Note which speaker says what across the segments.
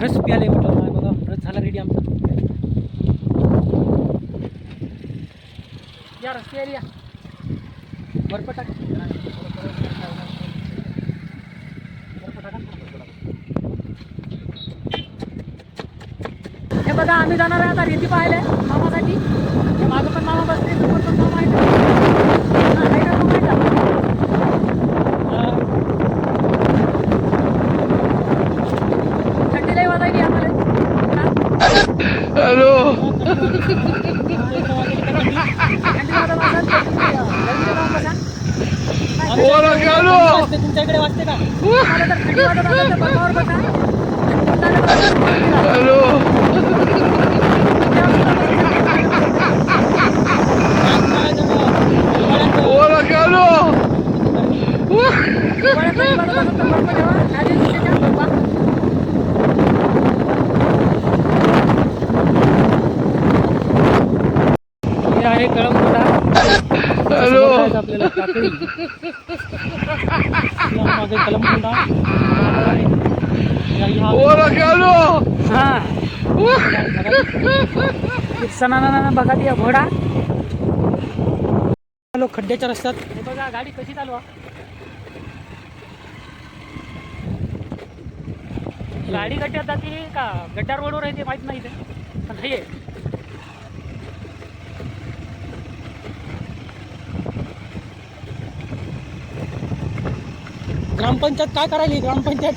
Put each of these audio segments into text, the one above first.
Speaker 1: रस प्याले म्हटलं नाही बघा रस झाला रेडी आमचा. या रस्ते या बर्फ टाक. हे बघा आम्ही जाणार आहे आता रेती पाहायला मामासाठी. मागं पण मामा बसले समोर पण मामा आहे
Speaker 2: बोला की हॅलो.
Speaker 1: तुमच्या इकडे वाजते का मला तर थंडी वाजत असेल तर बर्फावर बसा.
Speaker 2: हॅलो
Speaker 1: आहे कळमकोटा
Speaker 2: हॅलो.
Speaker 1: आपल्याला टाकळी मागे कलमकोंडा हा.
Speaker 2: बोला की हॅलो
Speaker 1: सणाना बघा ती घोडा. आलो खड्ड्याच्या रस्त्यात. हे बघा गाडी कशी चालवा गाडी गड्ड्यात जाते का? गड्डा रोडवर आहे ते माहीत नाही ते पण हे ग्रामपंचायत काय करायली? ग्रामपंचायत?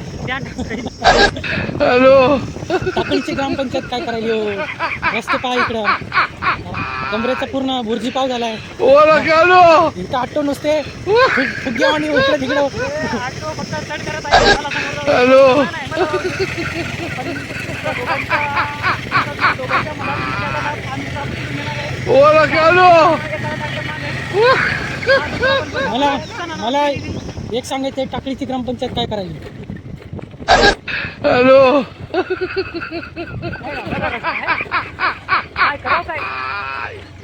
Speaker 2: हॅलो.
Speaker 1: टाकळीची ग्रामपंचायत काय करायली हो? रस्ते पहा इकडं. कमरेचा पूर्ण बुर्जी पाव झालाय. इथं ऑटो नुसते. फुग्या आणि तिकडं
Speaker 2: हॅलो.
Speaker 1: मला मला एक सांगायचं टाकळीची ग्रामपंचायत काय करायली?
Speaker 2: हॅलो.
Speaker 1: काय करावं काय?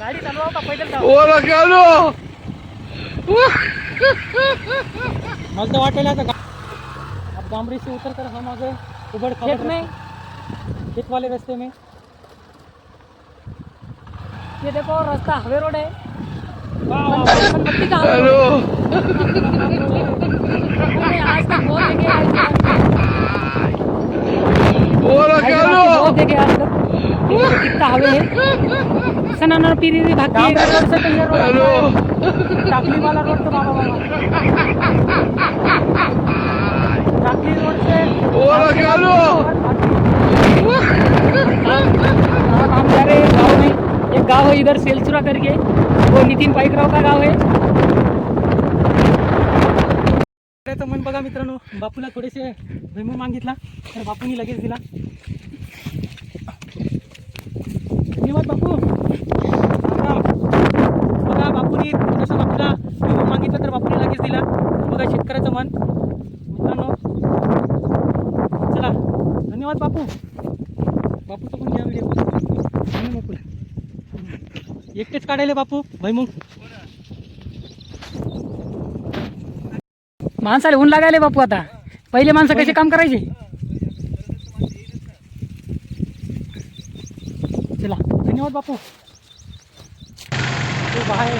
Speaker 1: गाडी चालवा का पैदल जावं?
Speaker 2: बोला की हॅलो.
Speaker 1: मला तर वाटेल आता डामरी से उतर कर हम आगे उबड़ खेत में खेत वाले रास्ते में. ये देखो रास्ता हवे रोड है का
Speaker 2: हॅलो.
Speaker 1: हैं है सनाना पीरी भी भागती है इधर रोड से तो ये रोड
Speaker 2: हॅलो.
Speaker 1: आता है। टाकली वाला रोड तो बाबा टाकली रोड से हाँ, हैं गाँव में एक गांव है इधर सेलचुरा करके. वो नितीन पाईकराव का गाव आहे तर मन बघा मित्रांनो बापूला थोडेसे भैमून मागितला तर बापूनी लगेच दिला. धन्यवाद बापू. बघा बापूनी थोडंसं बापूला भैमून मागितलं तर बापूने लगेच दिला. बघा शेतकऱ्याचं मन. मित्रांनो चला धन्यवाद बापू. बापूचं पण घ्या व्हिडिओ बापूला. एकटेच काढायले बापू भैमुंग माणसाला ऊन लागायले बापू आता. पहिले माणसं कसे काम करायचे? चला धन्यवाद बापू. ते बाहेर